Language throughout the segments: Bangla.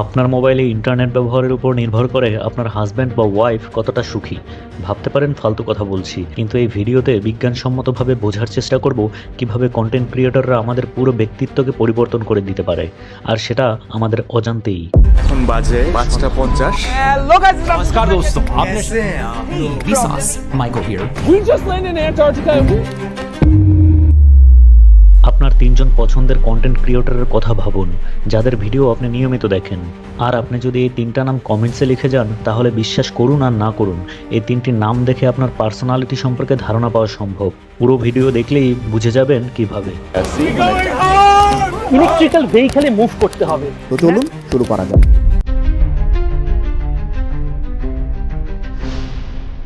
আপনার মোবাইলে ইন্টারনেট ব্যবহারের উপর নির্ভর করে আপনার হাজব্যান্ড বা ওয়াইফ কতটা সুখী? ভাবতে পারেন ফালতু কথা বলছি। কিন্তু এই ভিডিওতে বিজ্ঞানসম্মতভাবে বোঝার চেষ্টা করব কীভাবে কন্টেন্ট ক্রিয়েটররা আমাদের পুরো ব্যক্তিত্বকে পরিবর্তন করে দিতে পারে। আর সেটা আমাদের অজান্তেই। এখন বাজে পাঁচটা পঞ্চাশ। নমস্কার দোস্ত আপনি মাইকো হিয়ার তিনজন পছন্দের কন্টেন্ট ক্রিয়েটারের কথা ভাবুন যাদের ভিডিও আপনি নিয়মিত দেখেন। আর আপনি যদি এই তিনটা নাম কমেন্টসে লিখে যান তাহলে বিশ্বাস করুন আর না করুন এই তিনটি নাম দেখে আপনার পার্সোনালিটি সম্পর্কে ধারণা পাওয়া সম্ভব। পুরো ভিডিও দেখলেই বুঝে যাবেন কীভাবে। ইলেকট্রিক্যাল ভেহিকেলে মুভ করতে হবে। তো চলুন শুরু করা যাক।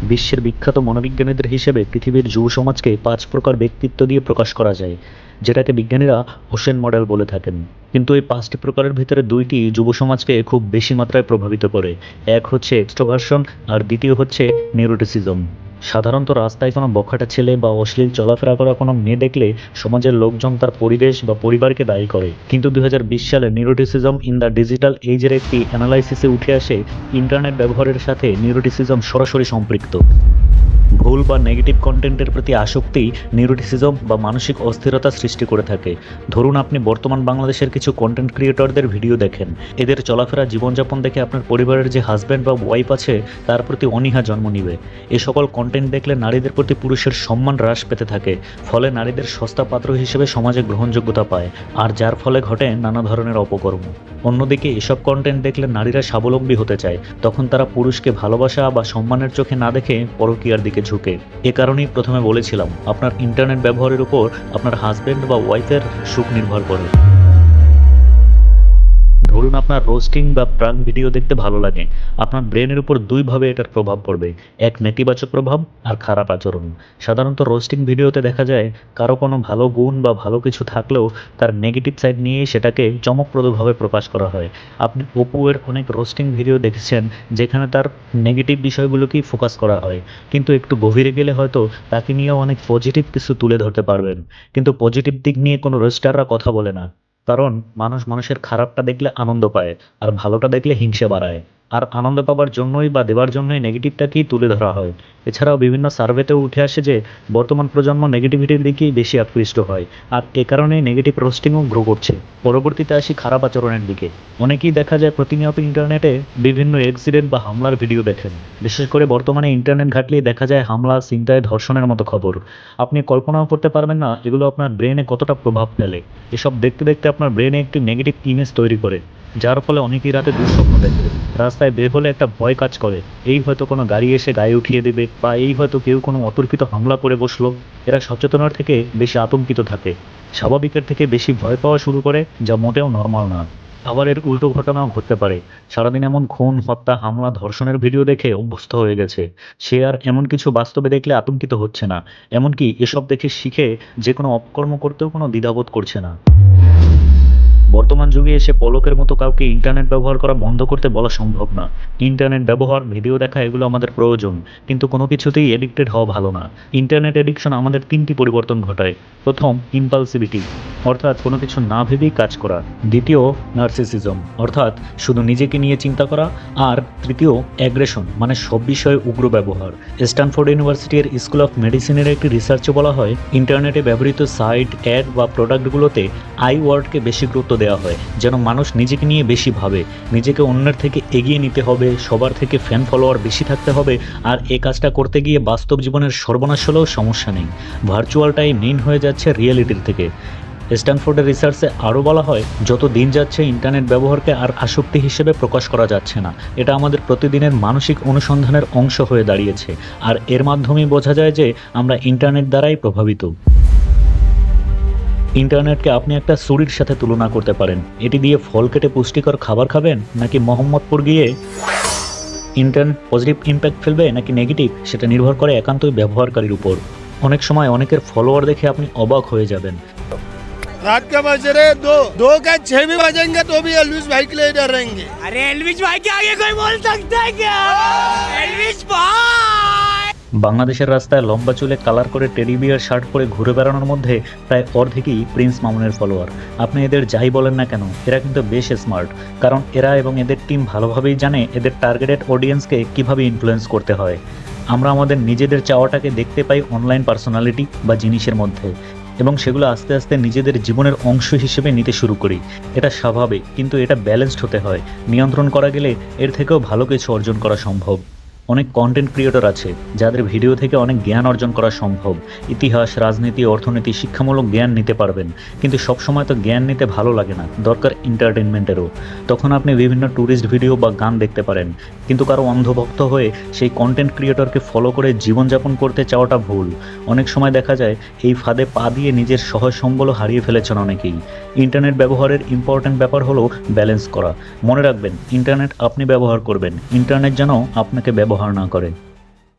বিশ্বের বিখ্যাত মনোবিজ্ঞানীদের হিসেবে পৃথিবীর যুব সমাজকে পাঁচ প্রকার ব্যক্তিত্ব দিয়ে প্রকাশ করা যায়, যেটাকে বিজ্ঞানীরা হোসেন মডেল বলে থাকেন। কিন্তু এই পাঁচটি প্রকারের ভিতরে দুইটি যুব সমাজকে খুব বেশি মাত্রায় প্রভাবিত করে। এক হচ্ছে এক্সট্রোভার্সন আর দ্বিতীয় হচ্ছে নিউরোটিসিজম সাধারণত রাস্তায় কোনো বখাটা ছেলে বা অশ্লীল চলাফেরা করা কোনো মেয়ে দেখলে সমাজের লোকজন তার পরিবেশ বা পরিবারকে দায়ী করে। কিন্তু দুই হাজার বিশ সালে নিউরোটিসিজম ইন দ্য ডিজিটাল এইজের একটি অ্যানালাইসিসে উঠে আসে ইন্টারনেট ব্যবহারের সাথে নিউরোটিসিজম সরাসরি সম্পৃক্ত। ভুল বা নেগেটিভ কন্টেন্টের প্রতি আসক্তি নিউরোটিসিজম বা মানসিক অস্থিরতা সৃষ্টি করে থাকে। ধরুন আপনি বর্তমান বাংলাদেশের কিছু কন্টেন্ট ক্রিয়েটরদের ভিডিও দেখেন। এদের চলাফেরা, জীবনযাপন দেখে আপনার পরিবারের যে হাজব্যান্ড বা ওয়াইফ আছে, তার প্রতি অনীহা জন্ম নিবে। এ সকল কন্টেন্ট দেখলে নারীদের প্রতি পুরুষের সম্মান হ্রাস পেতে থাকে, ফলে নারীদের সস্তা পাত্র হিসেবে সমাজে গ্রহণযোগ্যতা পায়, আর যার ফলে ঘটে নানা ধরনের অপকর্ম। অন্যদিকে এসব কন্টেন্ট দেখলে নারীরা স্বাবলম্বী হতে চায়, তখন তারা পুরুষকে ভালোবাসা বা সম্মানের চোখে না দেখে পরকীয়ার দিকে ঝুঁকে। এ কারণেই প্রথমে বলেছিলাম, আপনার ইন্টারনেট ব্যবহারের উপর আপনার হাজব্যান্ড বা ওয়াইফের সুখ নির্ভর করে। ধরুন আপনার রোস্টিং বা প্রাক ভিডিও দেখতে ভালো লাগে, আপনার ব্রেনের উপর দুইভাবে এটার প্রভাব পড়বে। এক নেতিবাচক প্রভাব আর খারাপ আচরণ। সাধারণত রোস্টিং ভিডিওতে দেখা যায়, কারও কোনো ভালো গুণ বা ভালো কিছু থাকলেও তার নেগেটিভ সাইড নিয়ে সেটাকে চমকপ্রদভাবে প্রকাশ করা হয়। আপনি অপু এর অনেক রোস্টিং ভিডিও দেখেছেন, যেখানে তার নেগেটিভ বিষয়গুলোকেই ফোকাস করা হয়। কিন্তু একটু গভীরে গেলে হয়তো তাকে নিয়েও অনেক পজিটিভ কিছু তুলে ধরতে পারবেন। কিন্তু পজিটিভ দিক নিয়ে কোনো রোস্টাররা কথা বলে না। কারণ মানুষ মানুষের খারাপটা দেখলে আনন্দ পায় আর ভালোটা দেখলে হিংসে বাড়ায়। আর আনন্দ পাওয়ার জন্যই বা দেওয়ার জন্যই নেগেটিভটাকেই তুলে ধরা হয়। এছাড়াও বিভিন্ন সার্ভেতেও উঠে আসে যে, বর্তমান প্রজন্ম নেগেটিভিটির দিকেই বেশি আকৃষ্ট হয়। আর এ কারণেই নেগেটিভ রোস্টিংও গ্রো করছে। পরবর্তীতে আসি খারাপ আচরণের দিকে। অনেকেই দেখা যায় প্রতিনিয়ত ইন্টারনেটে বিভিন্ন অ্যাক্সিডেন্ট বা হামলার ভিডিও দেখেন। বিশেষ করে বর্তমানে ইন্টারনেট ঘাটলেই দেখা যায় হামলা চিন্তায় ধর্ষণের মতো খবর। আপনি কল্পনাও করতে পারবেন না এগুলো আপনার ব্রেনে কতটা প্রভাব ফেলে। এসব দেখতে দেখতে আপনার ব্রেনে একটি নেগেটিভ ইমেজ তৈরি করে। যার ফলে অনেকেই রাতে দুঃস্বপ্ন দেখে রাস্তায় বের হলে একটা ভয় কাজ করে। এই হয়তো কোনো গাড়ি এসে গায়ে উঠিয়ে দেবে, বা এই হয়তো কেউ কোনো অতর্কিত হামলা করে বসল। এরা সচেতনার থেকে বেশি আতঙ্কিত থাকে। স্বাভাবিকের থেকে বেশি ভয় পাওয়া শুরু করে, যা মোটেও নর্মাল না। আবার এর উল্টো ঘটনাও ঘটতে পারে। সারাদিন এমন খুন, হত্যা, হামলা, ধর্ষণের ভিডিও দেখে অভ্যস্ত হয়ে গেছে। সে আর এমন কিছু বাস্তবে দেখলে আতঙ্কিত হচ্ছে না। এমনকি এসব দেখে শিখে যে কোনো অপকর্ম করতেও কোনো দ্বিধাবোধ করছে না। বর্তমান যুগে এসে পলকের মতো কাউকে ইন্টারনেট ব্যবহার করা বন্ধ করতে বলা সম্ভব না। ইন্টারনেট ব্যবহার, ভিডিও দেখা, এগুলো আমাদের প্রয়োজন। কিন্তু কোনো কিছুতেই এডিক্টেড হওয়া ভালো না। ইন্টারনেট এডিকশন আমাদের তিনটি পরিবর্তন ঘটায়। প্রথম ইম্পালসিভিটি অর্থাৎ কোনো কিছু না ভেবেই কাজ করা। দ্বিতীয় নার্সিসিজম অর্থাৎ শুধু নিজেকে নিয়ে চিন্তা করা। আর তৃতীয় অ্যাগ্রেশন মানে সব বিষয়ে উগ্র ব্যবহার। স্ট্যানফোর্ড ইউনিভার্সিটির স্কুল অফ মেডিসিনের একটি রিসার্চে বলা হয়। ইন্টারনেটে ব্যবহৃত সাইট, অ্যাড বা প্রোডাক্টগুলোতে আই ওয়ার্ডকে বেশি গুরুত্ব দেওয়া হয়, যেন মানুষ নিজেকে নিয়ে বেশি ভাবে। নিজেকে অন্যের থেকে এগিয়ে নিতে হবে, সবার থেকে ফ্যান ফলোয়ার বেশি থাকতে হবে। আর এ কাজটা করতে গিয়ে বাস্তব জীবনের সর্বনাশ হলেও সমস্যা নেই। ভার্চুয়ালটাই মেইন হয়ে যাচ্ছে রিয়েলিটির থেকে। স্ট্যানফোর্ডের রিসার্চে আরও বলা হয়, যত দিন যাচ্ছে ইন্টারনেট ব্যবহারকে আর আসক্তি হিসেবে প্রকাশ করা যাচ্ছে না। এটা আমাদের প্রতিদিনের মানসিক অনুসন্ধানের অংশ হয়ে দাঁড়িয়েছে। আর এর মাধ্যমেই বোঝা যায় যে আমরা ইন্টারনেট দ্বারাই প্রভাবিত। ইন্টারনেটকে আপনি একটা ছুরির সাথে তুলনা করতে পারেন। এটি দিয়ে ফল কেটে পুষ্টিকর খাবার খাবেন, নাকি মোহাম্মদপুর গিয়ে ইন্টারনেট পজিটিভ ইম্প্যাক্ট ফেলবে, নাকি নেগেটিভ সেটা নির্ভর করে একান্তই ব্যবহারকারীর উপর। অনেক সময় অনেকের ফলোয়ার দেখে আপনি অবাক হয়ে যাবেন। रात के बज रहे दो दो का छह भी बजेंगे तो भी एलविस भाई के लिए इधर रहेंगे अरे एलविश भाई के आगे कोई बोल सकता है क्या एलविश भाई বাংলাদেশের রাস্তায় লম্বা চুলে কালার করে টেডি বিয়ার শার্ট পরে ঘুরে বেড়ানোর মধ্যে প্রায় অর্ধেকই প্রিন্স মামুনের ফলোয়ার আপনি এদের যাই বলেন না কেন এরা কিন্তু বেশ স্মার্ট কারণ এরা এবং এদের টিম ভালোভাবেই জানে এদের টার্গেটেড অডিয়েন্সকে কিভাবে ইনফ্লুয়েন্স করতে হয় আমরা আমাদের নিজেদের চাওয়াটাকে দেখতে পাই অনলাইন পার্সোনালিটি বা জিনিসের মধ্যে এবং সেগুলো আস্তে আস্তে নিজেদের জীবনের অংশ হিসেবে নিতে শুরু করি। এটা স্বাভাবিক, কিন্তু এটা ব্যালেন্সড হতে হয়। নিয়ন্ত্রণ করা গেলে এর থেকেও ভালো কিছু অর্জন করা সম্ভব। অনেক কন্টেন্ট ক্রিয়েটর আছে, যাদের ভিডিও থেকে অনেক জ্ঞান অর্জন করা সম্ভব। ইতিহাস, রাজনীতি, অর্থনীতি, শিক্ষামূলক জ্ঞান নিতে পারবেন। কিন্তু সবসময় তো জ্ঞান নিতে ভালো লাগে না, দরকার এন্টারটেনমেন্টেরও তখন আপনি বিভিন্ন ট্যুরিস্ট ভিডিও বা গান দেখতে পারেন, কিন্তু কারও অন্ধভক্ত হয়ে সেই কন্টেন্ট ক্রিয়েটরকে ফলো করে জীবনযাপন করতে চাওয়াটা ভুল। অনেক সময় দেখা যায়, এই ফাঁদে পা দিয়ে নিজের সহজ সম্বলও হারিয়ে ফেলেছেন অনেকেই। ইন্টারনেট ব্যবহারের ইম্পর্ট্যান্ট ব্যাপার হলো ব্যালেন্স করা। মনে রাখবেন ইন্টারনেট আপনি ব্যবহার করবেন ইন্টারনেট যেন আপনাকে ব্যবহার না